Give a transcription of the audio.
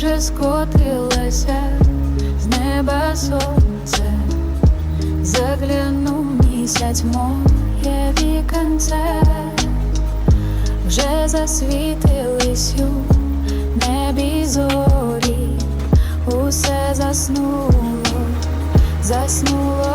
Вже скотилася з неба сонце, заглянув місяць моє віконце, вже засвітились у небі зорі, усе заснуло, заснуло.